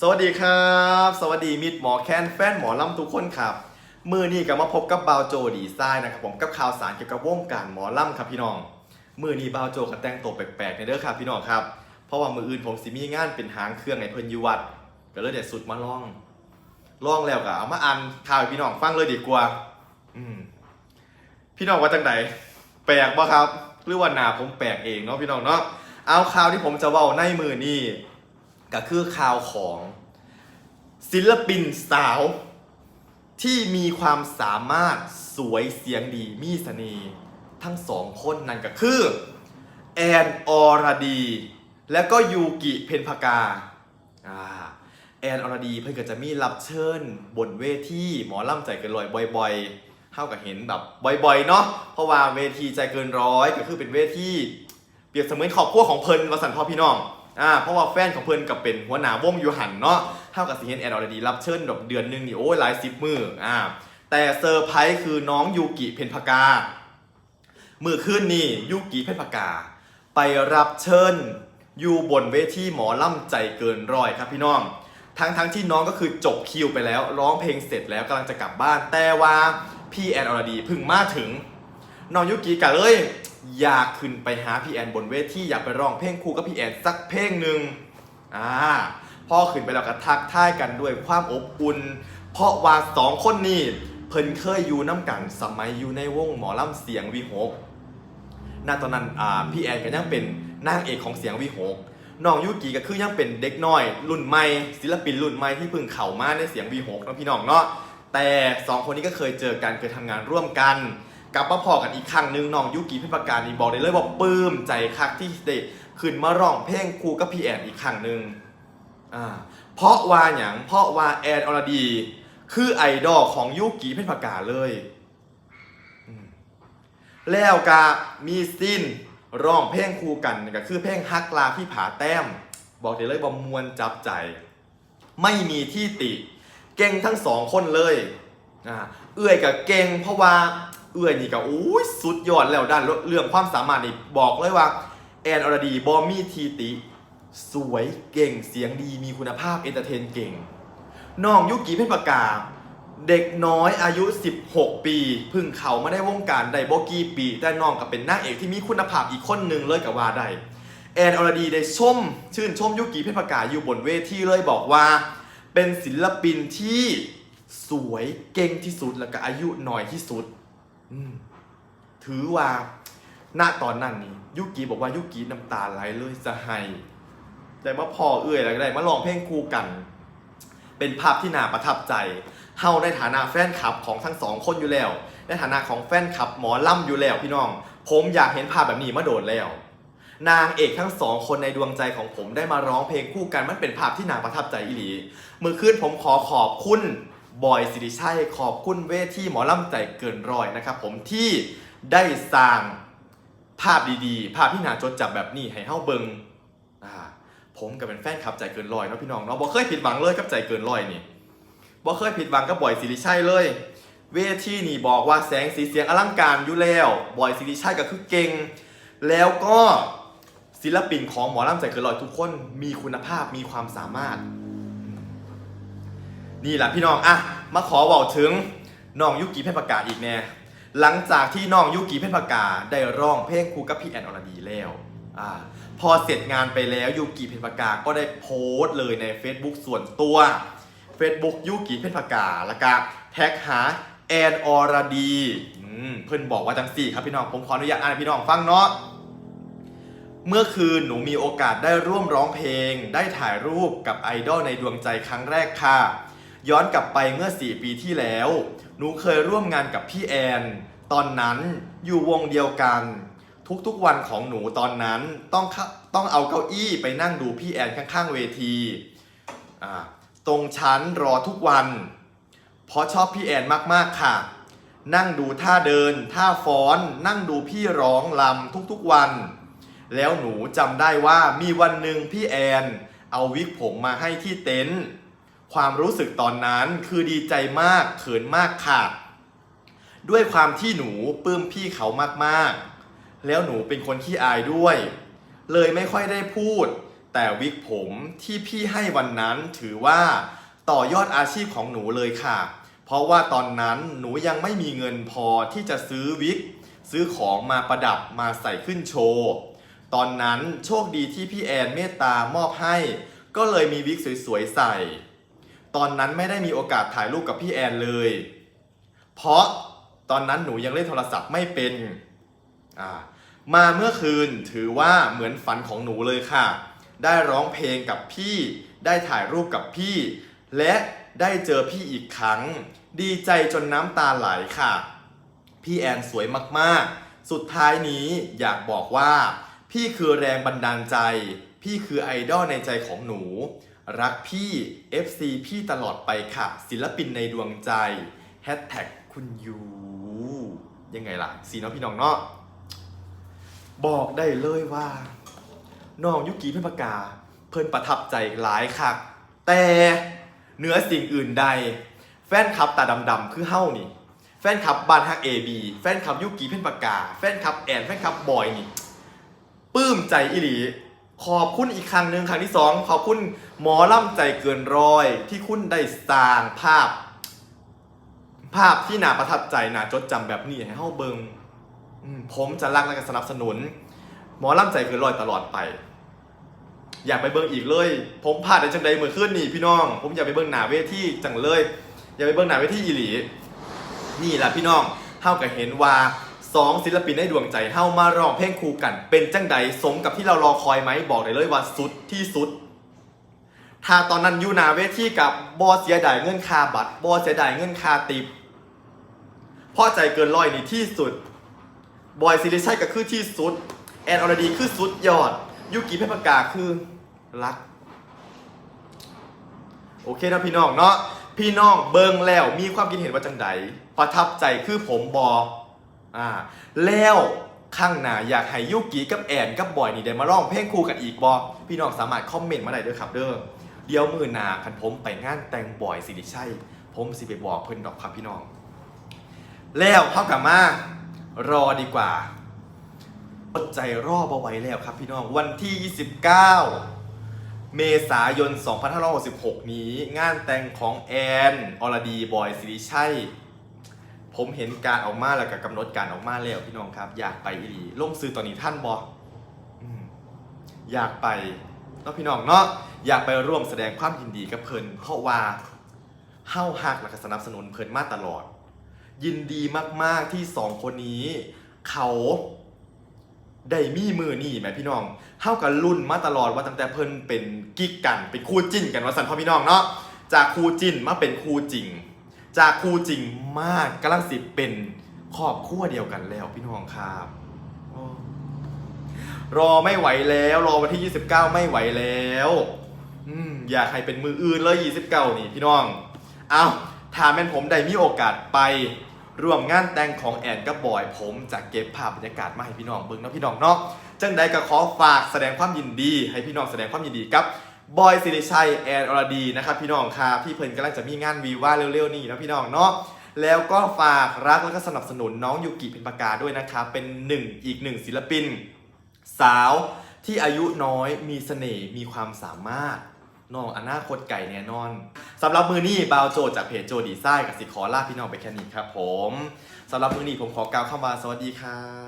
สวัสดีครับ สวัสดีมิตรหมอแคนแฟนหมอลำทุกคนครับ มือนี้ก็มาพบกับบาวโจดีไซน์นะครับผมกับข่าวสารเกี่ยวกับวงการหมอลำครับพี่น้อง มือนี้บาวโจก็แต่งตัวแปลกๆในเด้อครับพี่น้องครับ เพราะว่ามืออื่นผมสิมีงานเป็นหางเครื่องในเพิ่นยุวัดก็เลยเด็ดสุดมาลองลองแล้วก็เอามาอ่านข่าวพี่น้องฟังเลยดีกว่า อืมพี่น้องว่าจังไดแปลกบ่ครับ หรือว่าหนาผมแปลกเองเนาะพี่น้องเนาะเอาข่าวที่ผมจะเว้าในมือนี่ ก็คือข่าวของ ศิลปินสาว ที่มีความสามารถสวยเสียงดีมีเสน่ห์ทั้งสองคนนั่นก็คือ แอนอรดี แล้วก็ยูกิเพนพกาอ่าแอนอรดีเพิ่นก็จะมีรับเชิญบนเวทีหมอล่ำใจเกินร้อยบ่อยๆเท่ากับเห็นแบบบ่อยๆเนาะเพราะว่าเวทีใจเกินร้อยก็คือเป็นเวทีเปรียบเสมือนครอบครัวของเพิ่นวสันพ่อพี่น้อง อ่าเพราะว่าแฟนของเพิ่นกับเป็นหัวหน้าวงอยู่หันเนาะเท่ากับสิเห็นแอนออรดีรับเชิญแบบเดือนหนึ่งนี่โอ้ยหลายสิบมืออ่าแต่เซอร์ไพรส์คือน้องยูกิเพนพกามือขึ้นนี่ยูกิเพนพกา ไปรับเชิญอยู่บนเวทีหมอล่ำใจเกินร้อยครับพี่น้องทั้งทั้งที่น้องก็คือจบคิวไปแล้ว ร้องเพลงเสร็จแล้วกำลังจะกลับบ้าน แต่ว่าพี่แอนอรดีพิ่งมาถึงน้องยุกิกะเลย อยากขึ้นไปหาพี่แอนบนเวทีอยากไปร้องเพลงคู่กับพี่แอนสักเพลงหนึ่งอ่าพ่อขึ้นไปแล้วก็ทักทายกันด้วยความอบอุ่น เพราะว่าสองคนนี้เพิ่นเคยอยู่น้ำกันสมัยอยู่ในวงหมอลำเสียงวิหกณตอนนั้นอ่าพี่แอนก็ยังเป็นนางเอกของเสียงวิหกน้องยุกิก็คือยังเป็นเด็กน้อย รุ่นใหม่ศิลปินรุ่นใหม่ที่เพิ่งเข้ามาในเสียงวีหกนะพี่น้องเนาะแต่สองคนนี้ก็เคยเจอกันเคยทำงานร่วมกัน กลับมาพอกันอีกครั้งหนึ่งน้องยุกิเพิประการนี่บอกได้เลยว่าปลื้มใจคักที่ได้ขึ้นมาร้องเพลงครูกับพี่แอนอีกครั้งหนึ่งอ่าเพราะว่าอย่างเพราะว่าแอนอรดี คือไอดอลของยุกิเพิประการเลย แล้วก็มีซินร้องเพลงคู่กันก็คือเพลงฮักลาพี่ผาแต้ม บอกได้เลยว่ามวนจับใจ ไม่มีที่ติ เก่งทั้งสองคนเลยอ่าเอื้อยกับเก่งเพราะว่า เอื้อยนี่ก็อุ้ยสุดยอดแล้วด้านเรื่องความสามารถนี่บอกเลยว่าแอนอรดีบอมี่ทีติ สวยเก่งเสียงดีมีคุณภาพเอนเตอร์เทนเก่งน้องยุกิเพชรปากาเด็กน้อยอายุ 16 ปีพึ่งเขามาได้วงการได้บกี้ปี แต่น้องก็เป็นนางเอกที่มีคุณภาพอีกคนหนึ่งเลยกับว่าไดแอนอรดีได้ชม ชื่นชมยุกิเพชรปากาอยู่บนเวทีเลยบอกว่า เป็นศิลปินที่สวยเก่งที่สุดแล้วก็อายุน้อยที่สุด ถือว่าณตอนนั้นนี่ยุกิบอกว่ายุกิน้ำตาไหลเลยจะให้แต่ว่าพอเอื้อยอะไรก็ได้มาลองเพลงคู่กัน เป็นภาพที่น่าประทับใจเฮาในฐานะแฟนคลับของทั้งสองคนอยู่แล้ว ในฐานะของแฟนคลับหมอล่ำอยู่แล้วพี่น้อง ผมอยากเห็นภาพแบบนี้มาโดดแล้ว นางเอกทั้งสองคนในดวงใจของผมได้มาร้องเพลงคู่กันมันเป็นภาพที่น่าประทับใจอีหลี มือขึ้นผมขอขอบคุณ บอยสิริชัยขอบคุณเวทีหมอล่ำใจเกินร้อยนะครับผมที่ได้สร้างภาพดีๆ ภาพที่น่าจดจำแบบนี้ให้เฮาเบิงอ่าผมก็เป็นแฟนคลับใจเกินร้อยเนาะพี่น้องเนาะบ่เคยผิดหวังเลยกับใจเกินร้อยนี่บ่เคยผิดหวังกับบอยสิริชัยเลย เวทีนี่บอกว่าแสงสีเสียงอลังการอยู่แล้วบอยสิริชัยก็คือเก่ง แล้วก็ศิลปินของหมอลำใจเกินร้อยทุกคนมีคุณภาพมีความสามารถ นี่แหละพี่น้องอะมาขอบอกถึงน้องยุกิเพชรประกาศอีกแน่หลังจากที่น้องยุกิเพชรประกาศได้ร้องเพลงคูกับพี่แอนอรดีแล้วอ่าพอเสร็จงานไปแล้วยุกิเพชรประกาศก็ได้โพสต์เลยใน Facebook ส่วนตัว Facebook ยุกิเพชรประกาศแล้วก็แท็กหาแอนอรดีอืมเพื่อนบอกว่าจังสี่ครับพี่น้องผมขออนุญาตอ่านพี่น้องฟังเนาะเมื่อคืนหนูมีโอกาสได้ร่วมร้องเพลง ได้ถ่ายรูปกับไอดอลในดวงใจครั้งแรกค่ะ ย้อนกลับไปเมื่อ 4 ปีที่แล้ว หนูเคยร่วมงานกับพี่แอน ตอนนั้นอยู่วงเดียวกัน ทุกๆวันของหนูตอนนั้นต้องเข้าต้องเอาเก้าอี้ไปนั่งดูพี่แอนข้างๆเวทีตรงชั้นรอทุกวัน เพราะชอบพี่แอนมากๆค่ะ นั่งดูท่าเดิน ท่าฟ้อน นั่งดูพี่ร้องลำทุกๆวัน แล้วหนูจำได้ว่ามีวันหนึ่งพี่แอน เอาวิกผมมาให้ที่เต็นท์ ความรู้สึกตอนนั้นคือดีใจมากเขินมากค่ะ ด้วยความที่หนูปลื้มพี่เขามากๆ แล้วหนูเป็นคนขี้อายด้วย เลยไม่ค่อยได้พูด แต่วิกผมที่พี่ให้วันนั้นถือว่าต่อยอดอาชีพของหนูเลยค่ะ เพราะว่าตอนนั้นหนูยังไม่มีเงินพอที่จะซื้อวิก ซื้อของมาประดับมาใส่ขึ้นโชว์ ตอนนั้นโชคดีที่พี่แอนเมตตามอบให้ ก็เลยมีวิกสวยๆใส่ ตอนนั้นไม่ได้มีโอกาสถ่ายรูปกับพี่แอนเลย เพราะตอนนั้นหนูยังเล่นโทรศัพท์ไม่เป็นอ่ามาเมื่อคืนถือว่าเหมือนฝันของหนูเลยค่ะ ได้ร้องเพลงกับพี่ ได้ถ่ายรูปกับพี่ และได้เจอพี่อีกครั้ง ดีใจจนน้ำตาไหลค่ะ พี่แอนสวยมากๆ สุดท้ายนี้อยากบอกว่า พี่คือแรงบันดาลใจ พี่คือไอดอลในใจของหนู รักพี่ FC พี่ตลอดไปค่ะ ศิลปินในดวงใจแฮชแท็กคุณยูยังไงล่ะ สีน้องพี่น้องเนาะบอกได้เลยว่าน้องยุกีเพื่อนปากกา เพิ่นประทับใจหลายคัก แต่เหนือสิ่งอื่นใด แฟนคลับตาดำๆคือเฮ้านี่ แฟนคลับบานฮักเอบีแฟนคลับยุกีเพื่อนปากกา แฟนคลับแอนแฟนคลับบอยนี่ปลื้มใจอีหลี ขอบคุณอีกครั้งหนึ่งครั้งที่สองขอบคุณหมอล่ำใจเกินร้อย ที่คุณได้สร้างภาพ ภาพที่น่าประทับใจน่าจดจำแบบนี้ให้เฮาเบิงผมจะรักและก็สนับสนุน หมอล่ำใจเกินร้อยตลอดไป อยากไปเบิงอีกเลย ผมพลาดในจังใดเมื่อคืนนี่พี่น้อง ผมอยากไปเบิงหนาเวทีจังเลย อยากไปเบิงหนาเวทีอีหลี นี่แหละพี่น้องเฮาก็เห็นว่า สองศิลปินในดวงใจเฮามาร้องเพลงคู่กัน เป็นจังใดสมกับที่เรารอคอยไหมบอกได้เลยว่าสุดที่สุด ถ้าตอนนั้นอยู่นาเวทีกับบอเสียดายเงินคาบัตรบอเสียดายเงินคาติปพ่อใจเกินร้อยนี่ที่สุด บอยซิลิชัยก็คือที่สุด แอนอรดีคือสุดยอด ยุกิเพชรปากกาคือรัก โอเคนะพี่น้องเนาะพี่น้องเบิงแล้วมีความคิดเห็นว่าจังใดประทับใจคือผมบอ อ่าแล้วข้างหน้าอยากให้ยุกิกับแอนกับบอยนี่ได้มาร้องเพลงคู่กันอีกบอพี่น้องสามารถคอมเมนต์มาได้เด้อครับเด้อเดี๋ยวมือหนาคันผมไปงานแต่งบอยสิริชัยผมสิไปบอกเพิ่นดอกครับพี่น้อง แล้วเข้ากับมารอดีกว่าอดใจรอบเอาไว้แล้วครับพี่น้องวันที่ 29 เมษายน 2566 นี้ งานแต่งของแอน อรดีบอยสิริชัย ผมเห็นการออกมาแล้วกับกำหนดการออกมาแล้วพี่น้องครับ อยากไปอีหลีลงซื้อตอนนี้ท่านบออยากไปเนาะพี่น้องเนาะอยากไปร่วมแสดงความยินดีกับเพิ่นเพราะว่าเฮ้าหักและก็สนับสนุนเพิ่นมาตลอด ยินดีมากๆที่สองคนนี้ เขาได้มีมือนี่แหมพี่น้องเท่ากันรุ่นมาตลอดว่าตั้งแต่เพิ่นเป็นกิ๊กกันเป็นคู่จิ้นกันว่าสันพ่อพี่น้องเนาะจากคู่จิ้นมาเป็นคู่จริง จากคู่จริงมากกำลังสิเป็นครอบครัวเดียวกันแล้วพี่น้องครับรอไม่ไหวแล้ว รอวันที่ 29 ไม่ไหวแล้วอืมอยากให้เป็นมืออื่นเลย29 นี่พี่น้อง เอาถ้าแม่นผมได้มีโอกาสไปร่วมงานแต่งของแอนกับบอย ผมจะเก็บภาพบรรยากาศมาให้พี่น้องเบิ่งนะพี่น้องเนาะจังใดก็ขอฝากแสดงความยินดี ให้พี่น้องแสดงความยินดีกับ บอยสิริชัยแอนอรดีนะครับพี่น้องครับพี่เพิ่นกำลังจะมีงานวีว่าเร็วๆ นี่นะพี่น้องเนาะแล้วก็ฝากรักแล้วก็สนับสนุนน้องยูกิเพ็ญปากาด้วยนะครับเป็นหนึ่งอีกหนึ่งศิลปิน สาวที่อายุน้อยมีเสน่ห์มีความสามารถน้องอนาคตไก่แน่นอนสำหรับมือนี้บาวโจจากเพจโจดีไซน์กับสิขอลาพี่น้องไปแค่นี้ครับผมสำหรับมือนี้ผมขอกล่าวคำว่าสวัสดีครับ